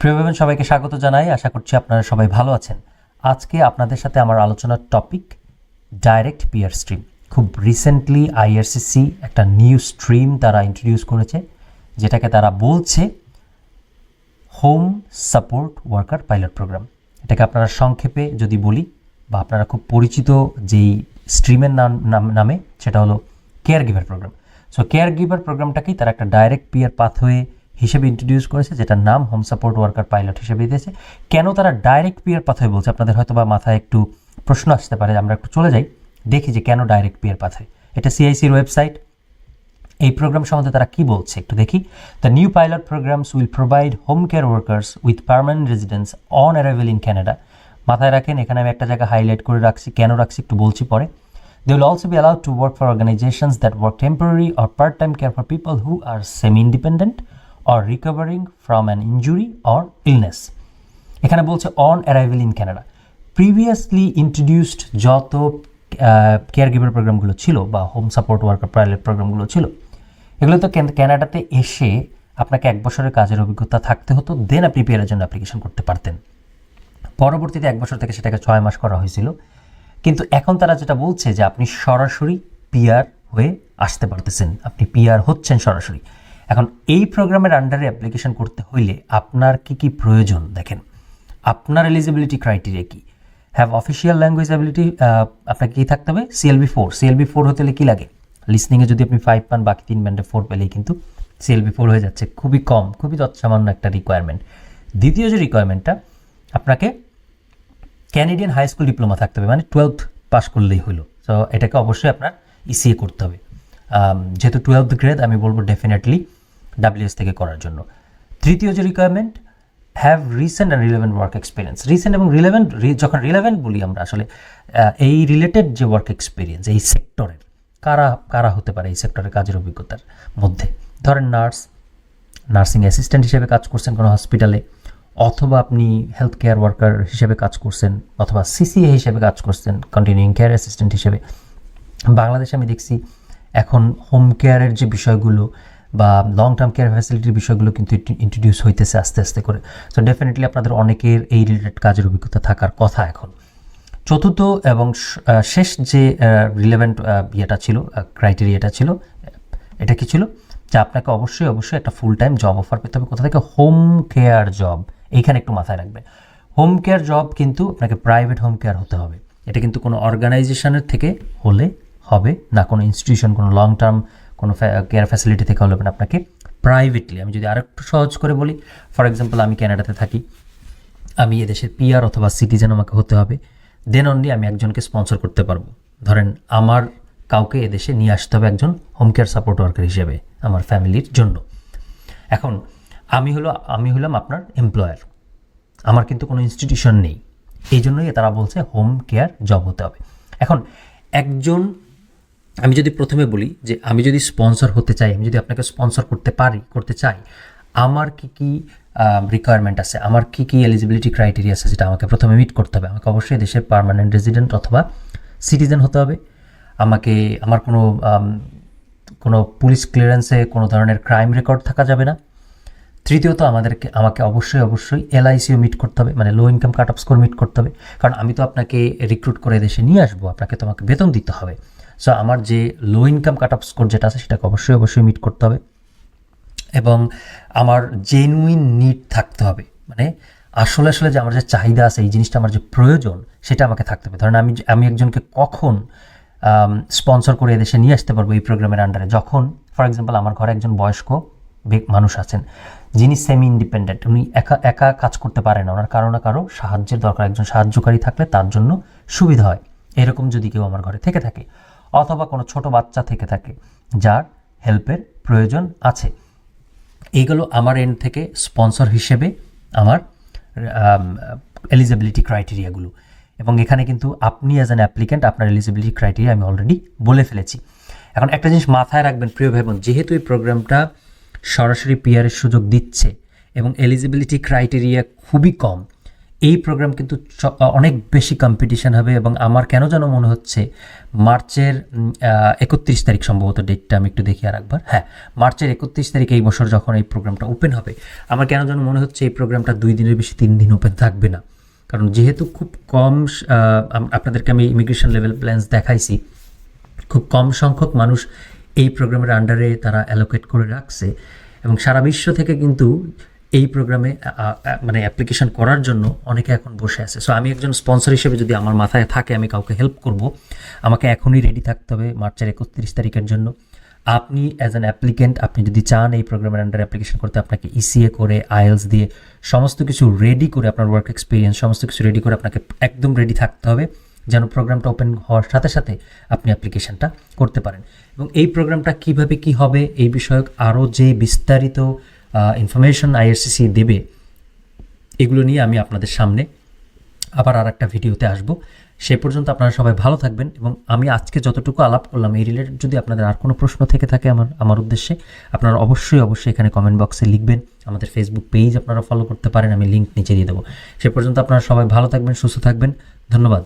প্রিয় ভাবেন সবাইকে স্বাগত জানাই। আশা করছি আপনারা সবাই ভালো আছেন। আজকে আপনাদের সাথে আমার আলোচনার টপিক ডাইরেক্ট পিয়ার স্ট্রিম খুব রিসেন্টলি আইআরসিসি একটা নিউ স্ট্রিম তারা ইন্ট্রোডিউস করেছে, যেটাকে তারা বলছে home support worker pilot programme এটাকে আপনারা সংক্ষেপে যদি বলি, বা আপনারা খুব পরিচিত যেই স্ট্রিমের নাম, নাম- নামে, সেটা হলো care giver programme so care giver প্রোগ্রামটাকেই তারা একটা ডাইরেক্ট পিয়ার পাথওয়ে হিসেবে ইন্ট্রোডিউস করেছে, যেটার নাম হোম সাপোর্ট ওয়ার্কার পাইলট হিসেবে দিয়েছে। কেন তারা ডাইরেক্ট পিয়ার পাথায় বলছে? আপনাদের হয়তো বা মাথায় একটু প্রশ্ন আসতে পারে, আমরা একটু চলে যাই, দেখি যে কেন ডাইরেক্ট পিয়ার পাথায় এটা সিআইসির ওয়েবসাইট এই প্রোগ্রাম সম্বন্ধে তারা কি বলছে একটু দেখি। The new pilot programmes will provide home care workers with permanent residence on arrival in Canada মাথায় রাখেন, এখানে আমি একটা জায়গা হাইলাইট করে রাখছি, কেন রাখছি একটু বলছি পরে। They will also be allowed to work for organisations that work temporary or part time care for people who are semi independent or recovering from an injury or illness এখানে বলছে on arrival in Canada previously introduced যত care giver প্রোগ্রামগুলো ছিল বা home support worker pilot প্রোগ্রামগুলো ছিল, এগুলো তো ক্যান- ক্যানাডাতে এসে আপনাকে এক বছরের কাজের অভিজ্ঞতা থাকতে হতো দেন আপনি পিয়ারের জন্য অ্যাপ্লিকেশন করতে পারতেন। পরবর্তীতে এক বছর থেকে সেটাকে ছয় মাস করা হয়েছিল। কিন্তু এখন তারা যেটা বলছে যে, আপনি সরাসরি পিয়ার হয়ে আসতে পারতেছেন। আপনি পিয়ার হচ্ছেন সরাসরি। এখন, এই প্রোগ্রামের আন্ডারে অ্যাপ্লিকেশন করতে হইলে আপনার কি কি প্রয়োজন? দেখেন, আপনার এলিজিবিলিটি ক্রাইটেরিয়া কি? হ্যাভ অফিসিয়াল ল্যাঙ্গুয়েজ অ্যাবিলিটি আপনাকে কি থাকতে হবে? সিএলবি ফোর সিএলবি ফোর হতে হলে কী লাগে? লিসনিংয়ে যদি আপনি ফাইভ পান, বাকি তিন ব্যান্ডে ফোর পেলেই কিন্তু সিএলবি ফোর হয়ে যাচ্ছে। খুবই কম, খুবই তৎসামান্য একটা রিকোয়ারমেন্ট দ্বিতীয় যে রিকোয়ারমেন্টটা আপনাকে ক্যানেডিয়ান হাই স্কুল ডিপ্লোমা থাকতে হবে মানে টুয়েলথ পাস করলেই হলো। সো এটাকে অবশ্যই আপনার ইসিএ করতে হবে। যেহেতু টুয়েলথ গ্রেড আমি বলব ডেফিনেটলি ডাব্লিউএস থেকে করার জন্য। তৃতীয় যে requirement have recent and relevant work experience recent এবং রিলেভেন্ট যখন রিলেভেন্ট বলি আমরা আসলে এই রিলেটেড যে ওয়ার্ক এক্সপিরিয়েন্স এই সেক্টরের কারা কারা হতে পারে এই সেক্টরের কাজের অভিজ্ঞতার মধ্যে? ধরেন নার্স নার্সিং অ্যাসিস্ট্যান্ট হিসেবে কাজ করছেন কোনো হসপিটালে অথবা আপনি হেলথ কেয়ার ওয়ার্কার হিসেবে কাজ করছেন, অথবা সিসিএ হিসেবে কাজ করছেন কন্টিনিউইং কেয়ার অ্যাসিস্ট্যান্ট হিসেবে। বাংলাদেশে আমি দেখছি, এখন হোম কেয়ারের যে বিষয়গুলো বা লং টার্ম কেয়ার ফ্যাসিলিটির বিষয়গুলো কিন্তু ইন্ট্রোডিউস হইতেছে আস্তে আস্তে করে। সো ডেফিনেটলি আপনাদের অনেকের এই রিলেটেড কাজের অভিজ্ঞতা থাকার কথা এখন। চতুর্থ এবং শেষ যে রিলেভেন্ট ইয়েটা ছিল ক্রাইটেরিয়াটা ছিল, এটা কি ছিল? যে আপনাকে অবশ্যই অবশ্যই একটা ফুল টাইম জব অফার পেতে হবে। কোথা থেকে? হোম কেয়ার জব এইখানে একটু মাথায় রাখবেন। হোম কেয়ার জব কিন্তু আপনাকে প্রাইভেট হোম কেয়ার হতে হবে। এটা কিন্তু কোনো অর্গানাইজেশনের থেকে হলে হবে, না কোনো ইনস্টিটিউশন কোনো লং টার্ম কোনো কেয়ার ফ্যাসিলিটি থেকে হলে হবে না আপনাকে প্রাইভেটলি আমি যদি আরেকটু সহজ করে বলি ফর এক্সাম্পল আমি ক্যানাডাতে থাকি, আমি এদেশের পিআর অথবা সিটিজেন আমাকে হতে হবে দেন অনলি আমি একজনকে স্পন্সর করতে পারব। ধরেন, আমার কাউকে এদেশে নিয়ে আসতে হবে একজন হোম কেয়ার সাপোর্ট ওয়ার্কার হিসেবে আমার ফ্যামিলির জন্য। এখন, আমি হলো, আমি হলাম আপনার এমপ্লয়ার আমার কিন্তু কোনো ইনস্টিটিউশন নেই, এই জন্যই তারা বলছে হোম কেয়ার জব হতে হবে। এখন, একজন আমি যদি প্রথমে বলি যে আমি যদি স্পন্সর হতে চাই, আমি যদি আপনাকে স্পন্সর করতে পারি, করতে চাই, আমার কি কি রিকোয়ারমেন্ট আছে? আমার কি কি এলিজিবিলিটি ক্রাইটেরিয়া আছে যেটা আমাকে প্রথমে মিট করতে হবে। আমাকে অবশ্যই দেশের পার্মানেন্ট রেজিডেন্ট অথবা সিটিজেন হতে হবে। আমাকে, আমার কোনো কোনো পুলিশ ক্লিয়ারেন্সে কোনো ধরনের ক্রাইম রেকর্ড থাকা যাবে না। তৃতীয়ত, আমাদেরকে, আমাকে অবশ্যই অবশ্যই এলআইসিও মিট করতে হবে মানে low income cut off score meet করতে হবে। কারণ আমি তো আপনাকে রিক্রুট করে দেশে নিয়ে আসব, আপনাকে তো আমাকে বেতন দিতে হবে। সো আমার যে low income cut off score যেটা আছে, সেটাকে অবশ্যই অবশ্যই মিট করতে হবে। এবং আমার জেনুইন নিড থাকতে হবে। মানে আসলে আসলে যে আমার যে চাহিদা আছে, এই জিনিসটা আমার যে প্রয়োজন, সেটা আমাকে থাকতে হবে। ধরেন আমি আমি একজনকে কখন স্পন্সর করে এদেশে নিয়ে আসতে পারব এই প্রোগ্রামের আন্ডারে যখন ফর এক্সাম্পল আমার ঘরে একজন বয়স্ক মানুষ আছেন, যিনি সেমি ইন্ডিপেন্ডেন্ট উনি একা একা কাজ করতে পারেন না। ওনার কারও না কারও সাহায্যের দরকার। একজন সাহায্যকারী থাকলে তার জন্য সুবিধা হয়। এরকম যদি কেউ আমার ঘরে থেকে থাকে। অথবা কোনো ছোট বাচ্চা থেকে থাকে, যার হেল্পের প্রয়োজন আছে। এইগুলো আমার এন্ড থেকে স্পন্সর হিসেবে আমার এলিজিবিলিটি ক্রাইটেরিয়াগুলো এবং এখানে কিন্তু আপনি অ্যাজ অ্যান অ্যাপ্লিক্যান্ট আপনার এলিজিবিলিটি ক্রাইটেরিয়া আমি অলরেডি বলে ফেলেছি। এখন একটা জিনিস মাথায় রাখবেন, প্রিয় ভাই বোন, যেহেতু এই প্রোগ্রামটা সরাসরি পিয়ারের সুযোগ দিচ্ছে এবং এলিজিবিলিটি ক্রাইটেরিয়া খুবই কম এই প্রোগ্রাম কিন্তু অনেক বেশি কম্পিটিশন হবে এবং আমার কেন যেন মনে হচ্ছে মার্চের একত্রিশ তারিখ সম্ভবত ডেটটা আমি একটু দেখি আর একবার হ্যাঁ মার্চের একত্রিশ তারিখ এই বছর যখন এই প্রোগ্রামটা ওপেন হবে, আমার কেন যেন মনে হচ্ছে এই প্রোগ্রামটা দুই দিনের বেশি তিন দিন ওপেন থাকবে না। কারণ যেহেতু খুব কম আপনাদেরকে আমি ইমিগ্রেশন লেভেল প্ল্যান্স দেখাইছি, খুব কম সংখ্যক মানুষ এই প্রোগ্রামের আন্ডারে তারা অ্যালোকেট করে রাখছে এবং সারা বিশ্ব থেকে কিন্তু এই প্রোগ্রামে মানে অ্যাপ্লিকেশন করার জন্য অনেকে এখন বসে আছে। সো আমি একজন স্পন্সর হিসেবে যদি আমার মাথায় থাকে, আমি কাউকে হেল্প করব, আমাকে এখনই রেডি থাকতে হবে মার্চের একত্রিশ তারিখের জন্য। আপনি অ্যাজ অ্যান অ্যাপ্লিকেন্ট আপনি যদি চান এই প্রোগ্রামের আন্ডার অ্যাপ্লিকেশন করতে, আপনাকে ইসিএ করে আইএলস দিয়ে সমস্ত কিছু রেডি করে আপনার ওয়ার্ক এক্সপিরিয়েন্স সমস্ত কিছু রেডি করে আপনাকে একদম রেডি থাকতে হবে, যেন প্রোগ্রামটা ওপেন হওয়ার সাথে সাথে আপনি অ্যাপ্লিকেশনটা করতে পারেন। এবং এই প্রোগ্রামটা কীভাবে কি হবে, এই বিষয়ক আরও যে বিস্তারিত ইনফরমেশন আইআরসিসি দেবে, এগুলো নিয়ে আমি আপনাদের সামনে আবার আর একটা ভিডিওতে আসব। সে পর্যন্ত আপনারা সবাই ভালো থাকবেন এবং আমি আজকে যতটুকু আলাপ করলাম, এই রিলেটেড যদি আপনাদের আর কোনো প্রশ্ন থেকে থাকে আমার আমার উদ্দেশ্যে, আপনারা অবশ্যই অবশ্যই এখানে কমেন্ট বক্সে লিখবেন। আমাদের ফেসবুক পেজ আপনারা ফলো করতে পারেন, আমি লিঙ্ক নিচে দিয়ে দেবো। সে পর্যন্ত আপনারা সবাই ভালো থাকবেন, সুস্থ থাকবেন। ধন্যবাদ।